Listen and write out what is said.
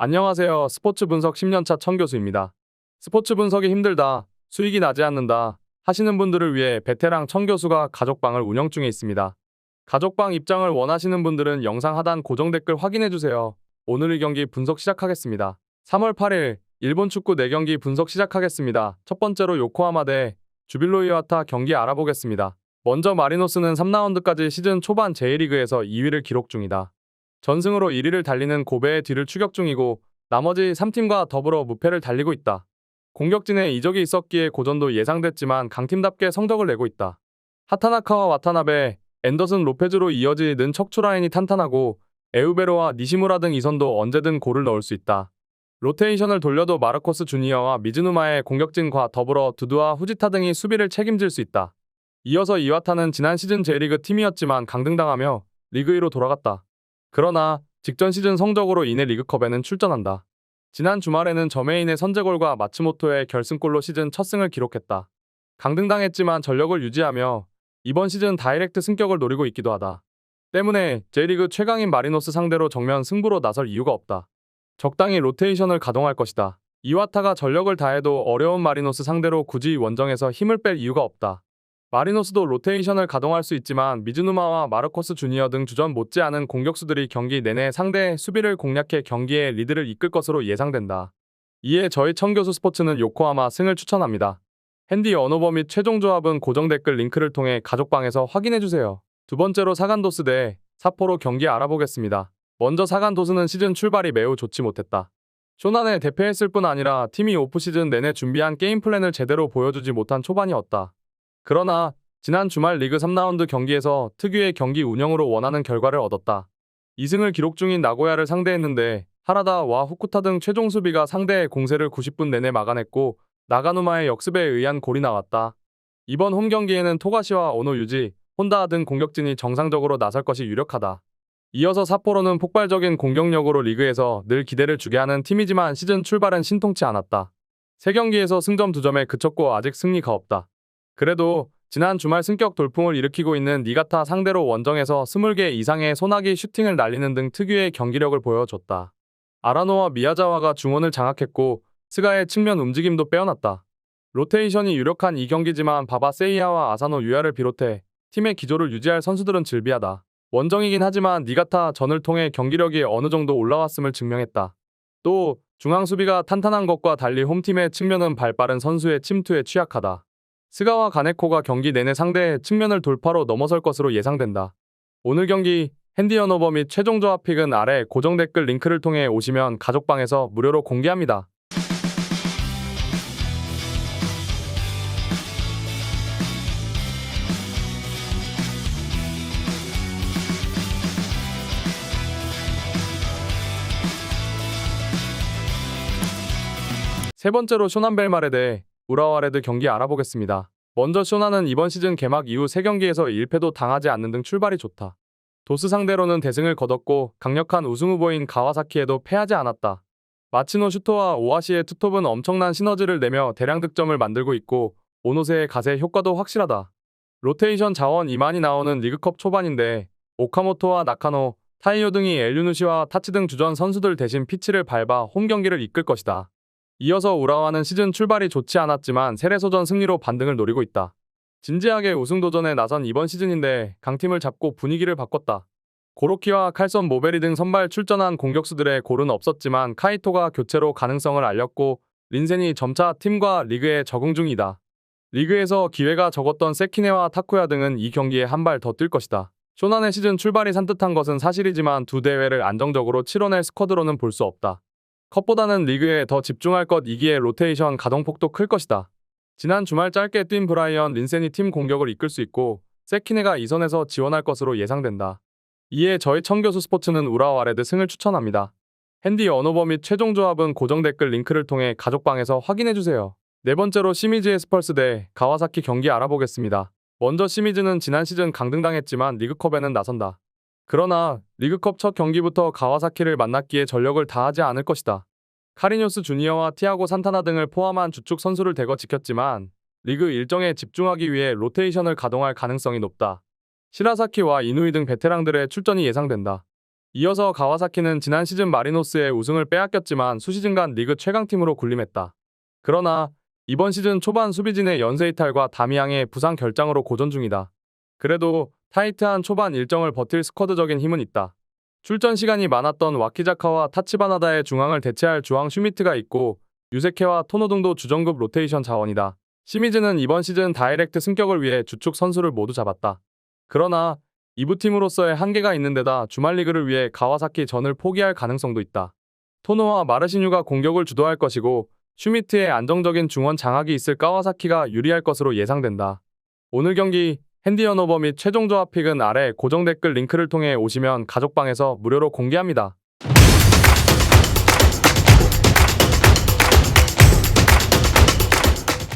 안녕하세요. 스포츠 분석 10년차 청 교수입니다. 스포츠 분석이 힘들다, 수익이 나지 않는다 하시는 분들을 위해 베테랑 청 교수가 가족방을 운영 중에 있습니다. 가족방 입장을 원하시는 분들은 영상 하단 고정 댓글 확인해 주세요. 오늘의 경기 분석 시작하겠습니다. 3월 8일 일본 축구 4경기 분석 시작하겠습니다. 첫 번째로 요코하마 대 주빌로 이와타 경기 알아보겠습니다. 먼저 마리노스는 3라운드까지 시즌 초반 J리그에서 2위를 기록 중이다. 전승으로 1위를 달리는 고베의 뒤를 추격 중이고 나머지 3팀과 더불어 무패를 달리고 있다. 공격진에 이적이 있었기에 고전도 예상됐지만 강팀답게 성적을 내고 있다. 하타나카와 와타나베, 앤더슨 로페즈로 이어지는 척추 라인이 탄탄하고 에우베로와 니시무라 등 이선도 언제든 골을 넣을 수 있다. 로테이션을 돌려도 마르코스 주니어와 미즈누마의 공격진과 더불어 두두와 후지타 등이 수비를 책임질 수 있다. 이어서 이와타는 지난 시즌 J리그 팀이었지만 강등당하며 리그 2로 돌아갔다. 그러나 직전 시즌 성적으로 인해 리그컵에는 출전한다. 지난 주말에는 저메인의 선제골과 마츠모토의 결승골로 시즌 첫 승을 기록했다. 강등당했지만 전력을 유지하며 이번 시즌 다이렉트 승격을 노리고 있기도 하다. 때문에 J리그 최강인 마리노스 상대로 정면 승부로 나설 이유가 없다. 적당히 로테이션을 가동할 것이다. 이와타가 전력을 다해도 어려운 마리노스 상대로 굳이 원정에서 힘을 뺄 이유가 없다. 마리노스도 로테이션을 가동할 수 있지만 미즈누마와 마르코스 주니어 등 주전 못지않은 공격수들이 경기 내내 상대의 수비를 공략해 경기의 리드를 이끌 것으로 예상된다. 이에 저희 청교수 스포츠는 요코하마 승을 추천합니다. 핸디 언어버 및 최종 조합은 고정 댓글 링크를 통해 가족방에서 확인해주세요. 두 번째로 사간도스 대 사포로 경기 알아보겠습니다. 먼저 사간도스는 시즌 출발이 매우 좋지 못했다. 쇼난에 대패했을 뿐 아니라 팀이 오프시즌 내내 준비한 게임 플랜을 제대로 보여주지 못한 초반이었다. 그러나 지난 주말 리그 3라운드 경기에서 특유의 경기 운영으로 원하는 결과를 얻었다. 2승을 기록 중인 나고야를 상대했는데 하라다와 후쿠타 등 최종 수비가 상대의 공세를 90분 내내 막아냈고 나가누마의 역습에 의한 골이 나왔다. 이번 홈 경기에는 토가시와 오노 유지, 혼다 등 공격진이 정상적으로 나설 것이 유력하다. 이어서 사포로는 폭발적인 공격력으로 리그에서 늘 기대를 주게 하는 팀이지만 시즌 출발은 신통치 않았다. 3경기에서 승점 2점에 그쳤고 아직 승리가 없다. 그래도 지난 주말 승격 돌풍을 일으키고 있는 니가타 상대로 원정에서 20개 이상의 소나기 슈팅을 날리는 등 특유의 경기력을 보여줬다. 아라노와 미야자와가 중원을 장악했고 스가의 측면 움직임도 빼어났다. 로테이션이 유력한 이 경기지만 바바 세이야와 아사노 유야를 비롯해 팀의 기조를 유지할 선수들은 즐비하다. 원정이긴 하지만 니가타 전을 통해 경기력이 어느 정도 올라왔음을 증명했다. 또 중앙 수비가 탄탄한 것과 달리 홈팀의 측면은 발빠른 선수의 침투에 취약하다. 스가와 가네코가 경기 내내 상대의 측면을 돌파로 넘어설 것으로 예상된다. 오늘 경기 핸디 언어버 및 최종 조합 픽은 아래 고정 댓글 링크를 통해 오시면 가족방에서 무료로 공개합니다. 세 번째로 쇼난벨말에 대해 우라와레드 경기 알아보겠습니다. 먼저 쇼나는 이번 시즌 개막 이후 3경기에서 1패도 당하지 않는 등 출발이 좋다. 도스 상대로는 대승을 거뒀고 강력한 우승 후보인 가와사키에도 패하지 않았다. 마치노 슈토와 오아시의 투톱은 엄청난 시너지를 내며 대량 득점을 만들고 있고 오노세의 가세 효과도 확실하다. 로테이션 자원 이만이 나오는 리그컵 초반인데 오카모토와 나카노, 타이오 등이 엘류누시와 타치 등 주전 선수들 대신 피치를 밟아 홈 경기를 이끌 것이다. 이어서 우라와는 시즌 출발이 좋지 않았지만 세레소전 승리로 반등을 노리고 있다. 진지하게 우승 도전에 나선 이번 시즌인데 강팀을 잡고 분위기를 바꿨다. 고로키와 칼선 모베리 등 선발 출전한 공격수들의 골은 없었지만 카이토가 교체로 가능성을 알렸고 린센이 점차 팀과 리그에 적응 중이다. 리그에서 기회가 적었던 세키네와 타쿠야 등은 이 경기에 한 발 더 뛸 것이다. 쇼난의 시즌 출발이 산뜻한 것은 사실이지만 두 대회를 안정적으로 치러낼 스쿼드로는 볼 수 없다. 컵보다는 리그에 더 집중할 것이기에 로테이션 가동폭도 클 것이다. 지난 주말 짧게 뛴 브라이언 린센이 팀 공격을 이끌 수 있고 세키네가 이선에서 지원할 것으로 예상된다. 이에 저희 청교수 스포츠는 우라와 레드 승을 추천합니다. 핸디 언어버 및 최종 조합은 고정 댓글 링크를 통해 가족방에서 확인해주세요. 네 번째로 시미즈 에스펄스 대 가와사키 경기 알아보겠습니다. 먼저 시미즈는 지난 시즌 강등당했지만 리그컵에는 나선다. 그러나 리그컵 첫 경기부터 가와사키를 만났기에 전력을 다하지 않을 것이다. 카리뉴스 주니어와 티아고 산타나 등을 포함한 주축 선수를 대거 지켰지만 리그 일정에 집중하기 위해 로테이션을 가동할 가능성이 높다. 시라사키와 이누이 등 베테랑들의 출전이 예상된다. 이어서 가와사키는 지난 시즌 마리노스의 우승을 빼앗겼지만 수시즌간 리그 최강팀으로 군림했다. 그러나 이번 시즌 초반 수비진의 연쇄 이탈과 다미양의 부상 결장으로 고전 중이다. 그래도 타이트한 초반 일정을 버틸 스쿼드적인 힘은 있다. 출전 시간이 많았던 와키자카와 타치바나다의 중앙을 대체할 주앙 슈미트가 있고 유세케와 토노 등도 주전급 로테이션 자원이다. 시미즈는 이번 시즌 다이렉트 승격을 위해 주축 선수를 모두 잡았다. 그러나 이부팀으로서의 한계가 있는 데다 주말 리그를 위해 가와사키 전을 포기할 가능성도 있다. 토노와 마르시뉴가 공격을 주도할 것이고 슈미트의 안정적인 중원 장악이 있을 가와사키가 유리할 것으로 예상된다. 오늘 경기 핸디 언오버 및 최종 조합 픽은 아래 고정 댓글 링크를 통해 오시면 가족방에서 무료로 공개합니다.